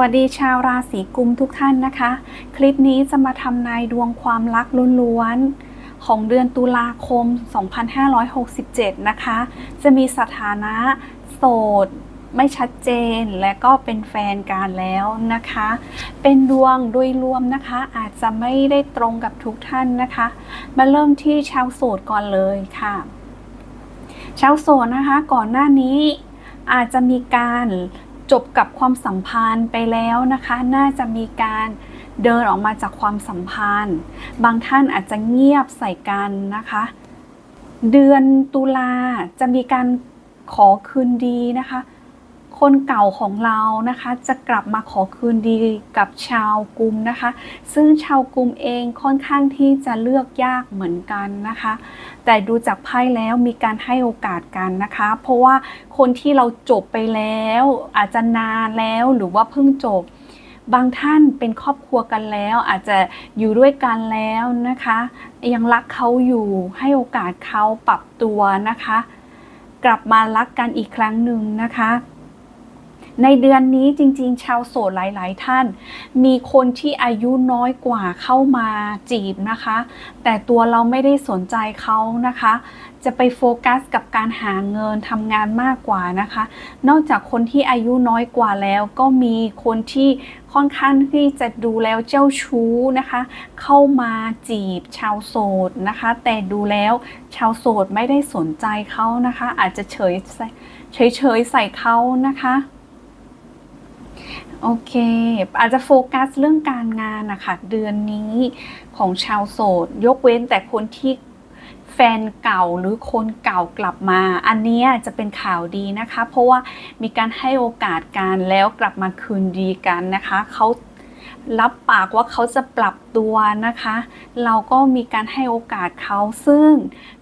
วัสดีชาวราศีกุมทุกท่านนะคะ คลิปนี้จะมาทำนายดวงความรักล้วนๆ ของเดือนตุลาคม 2567 นะคะ จะมีสถานะโสด ไม่ชัดเจนและก็เป็นแฟนกันแล้วนะคะ เป็นดวงโดยรวมนะคะ อาจจะไม่ได้ตรงกับทุกท่านนะคะ มาเริ่มที่ชาวโสดก่อนเลยค่ะ ชาวโสดนะคะ ก่อนหน้านี้อาจจะมีการ จบกับความสัมพันธ์ไปแล้วนะคะ น่าจะมีการเดินออกมาจากความสัมพันธ์ บางท่านอาจจะเงียบใส่กันนะคะ เดือนตุลาจะมีการขอคืนดีนะคะ คนเก่าของเรานะคะ จะกลับมาขอคืนดีกับชาวกลุ่มนะคะ ซึ่งชาวกลุ่มเองค่อนข้างที่จะเลือกยากเหมือนกันนะคะ แต่ดูจากไพ่แล้วมีการให้โอกาสกันนะคะ เพราะว่าคนที่เราจบไปแล้ว อาจจะนานแล้วหรือว่าเพิ่งจบบางท่านเป็นครอบครัวกันแล้วอาจจะอยู่ด้วยกันแล้วนะคะ ยังรักเขาอยู่ให้โอกาสเขาปรับตัวนะคะ กลับมารักกันอีกครั้งหนึ่งนะคะ ในเดือนนี้จริงๆ ชาวโสดหลาย ๆ ท่าน มีคนที่อายุน้อยกว่าเข้ามาจีบนะคะ แต่ตัวเราไม่ได้สนใจเขานะคะ จะไปโฟกัสกับการหาเงินทำงานมากกว่านะคะ นอกจากคนที่อายุน้อยกว่าแล้ว ก็มีคนที่ค่อนข้างที่จะดูแล้วเจ้าชู้นะคะ เข้ามาจีบชาวโสดนะคะ แต่ดูแล้วชาวโสดไม่ได้สนใจเขานะคะ อาจจะเฉยเฉยใส่เขานะคะ โอเค อาจจะโฟกัสเรื่องการงานนะคะเดือนนี้ของชาวโสด ยกเว้นแต่คนที่แฟนเก่าหรือคนเก่ากลับมา อันนี้จะเป็นข่าวดีนะคะ เพราะว่ามีการให้โอกาสกันแล้วกลับมาคืนดีกันนะคะเขารับปากว่าเขาจะปรับตัวนะคะ เราก็มีการให้โอกาสเขาซึ่ง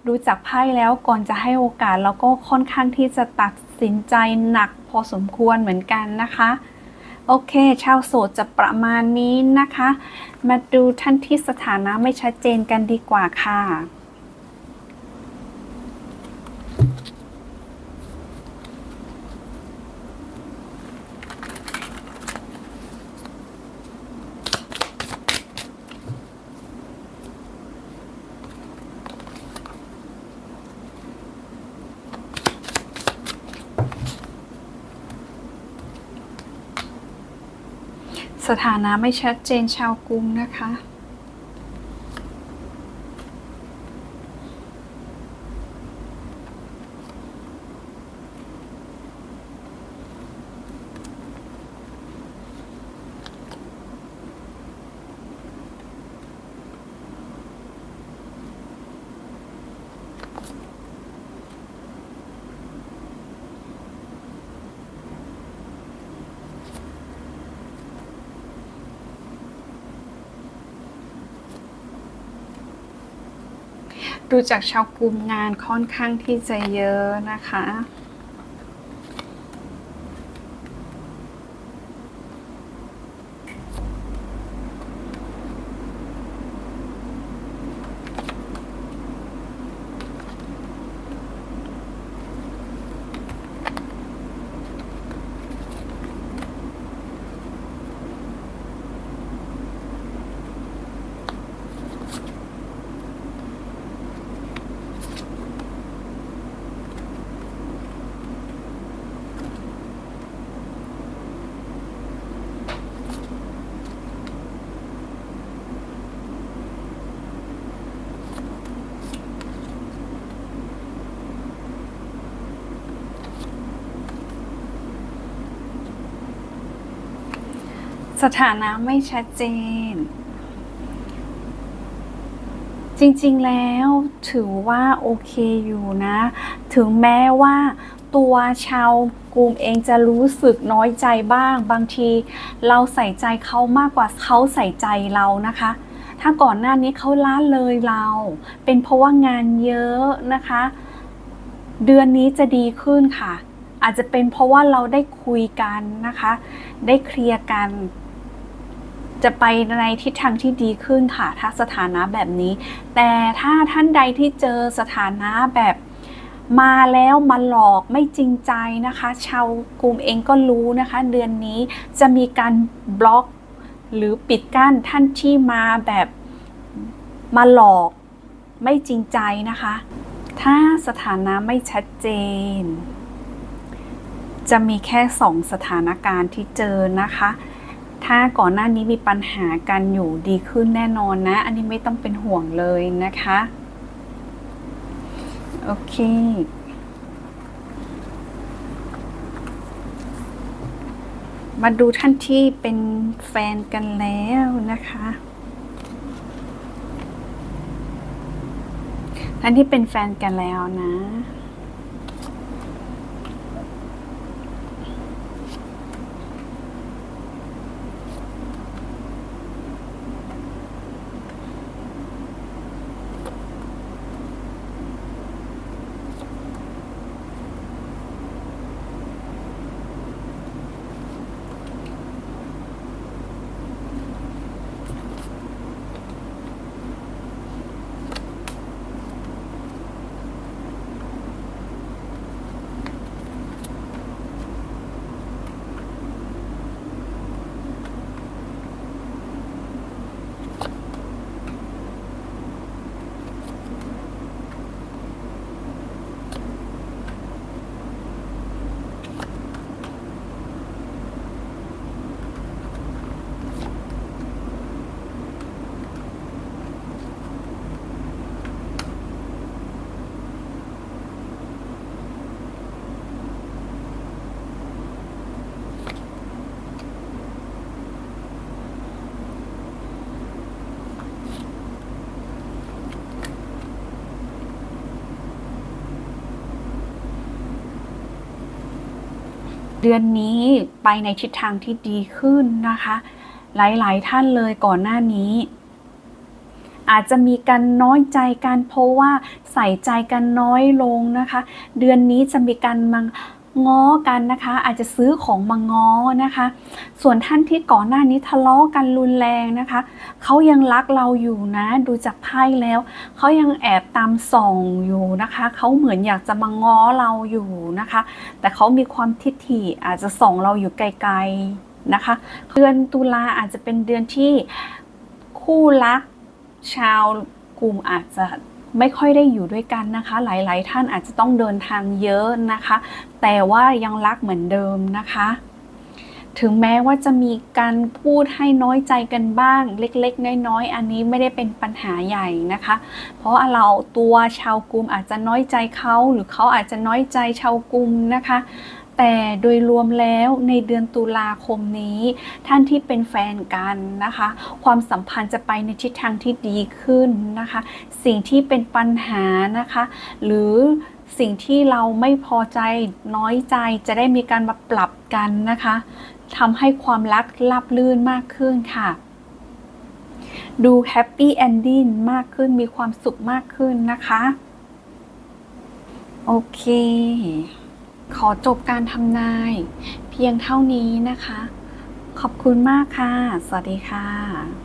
ดูจากไพ่แล้วก่อนจะให้โอกาสเราก็ค่อนข้างที่จะตัดสินใจหนักพอสมควรเหมือนกันนะคะ โอเค ชาวโสดจะประมาณนี้นะคะ มาดูท่านที่สถานะไม่ชัดเจนกันดีกว่าค่ะ สถานะไม่ชัดเจนชาวกรุงนะคะ ดูจากชาวกลุ่มงานค่อนข้างที่จะเยอะนะคะ สถานะไม่ชัดเจน จริงๆแล้วถือว่าโอเคอยู่นะ ถึงแม้ว่าตัวชาวกลุ่มเองจะรู้สึกน้อยใจบ้าง บางทีเราใส่ใจเขามากกว่าเขาใส่ใจเรานะคะ ถ้าก่อนหน้านี้เขาล้าเลยเรา เป็นเพราะว่างานเยอะนะคะ เดือนนี้จะดีขึ้นค่ะ อาจจะเป็นเพราะว่าเราได้คุยกันนะคะ ได้เคลียร์กัน จะไปในทิศทางที่ดีขึ้นค่ะ ถ้าสถานะแบบนี้ แต่ถ้าท่านใดที่เจอสถานะแบบมาแล้วมาหลอกไม่จริงใจนะคะ ชาวกลุ่มเองก็รู้นะคะ เดือนนี้จะมีการบล็อกหรือปิดกั้นท่านที่มาแบบมาหลอกไม่จริงใจนะคะ ถ้าสถานะไม่ชัดเจน จะมีแค่สองสถานการณ์ที่เจอนะคะ ถ้าก่อนหน้านี้มีปัญหากันอยู่ดีขึ้นแน่นอนนะ อันนี้ไม่ต้องเป็นห่วงเลยนะคะ โอเคมาดูท่านที่เป็นแฟนกันแล้วนะคะ ท่านที่เป็นแฟนกันแล้วนะ เดือนนี้ไปในทิศทางที่ดีขึ้นนะคะ หลายๆ ท่านเลยก่อนหน้านี้ อาจจะมีการน้อยใจกันเพราะว่าใส่ใจกันน้อยลงนะคะ เดือนนี้จะมีการมัง ง้อกันนะคะ อาจจะซื้อของมาง้อนะคะ ส่วนท่านที่ก่อนหน้านี้ทะเลาะกันรุนแรงนะคะเขายังรักเราอยู่นะ ดูจากไพ่แล้วเขายังแอบตามส่องอยู่นะคะเขาเหมือนอยากจะมาง้อเราอยู่นะคะ แต่เขามีความทิฐิอาจจะส่องเราอยู่ไกลๆนะคะ เดือนตุลาอาจจะเป็นเดือนที่คู่รักชาวกลุ่มอาจจะ ไม่ค่อยได้อยู่ด้วยกันนะคะ หลายๆ ท่านอาจจะต้องเดินทางเยอะนะคะ แต่ว่ายังรักเหมือนเดิมนะคะ ถึงแม้ว่าจะมีการพูดให้น้อยใจกันบ้าง เล็กๆ น้อยๆ อันนี้ไม่ได้เป็นปัญหาใหญ่นะคะ เพราะเราตัวชาวกลุ่มอาจจะน้อยใจเขาหรือเขาอาจจะน้อยใจชาวกลุ่มนะคะ แต่โดยรวมแล้วในเดือนตุลาคมนี้ ท่านที่เป็นแฟนกันนะคะ ความสัมพันธ์จะไปในทิศทางที่ดีขึ้นนะคะ สิ่งที่เป็นปัญหานะคะ หรือสิ่งที่เราไม่พอใจน้อยใจจะได้มีการมาปรับกันนะคะทำให้ความรักราบลื่นมากขึ้นค่ะดูแฮปปี้แอนดิ้งมากขึ้นมีความสุขมากขึ้นนะคะ โอเค ขอจบการทำนาย เพียงเท่านี้นะคะ ขอบคุณมากค่ะ สวัสดีค่ะ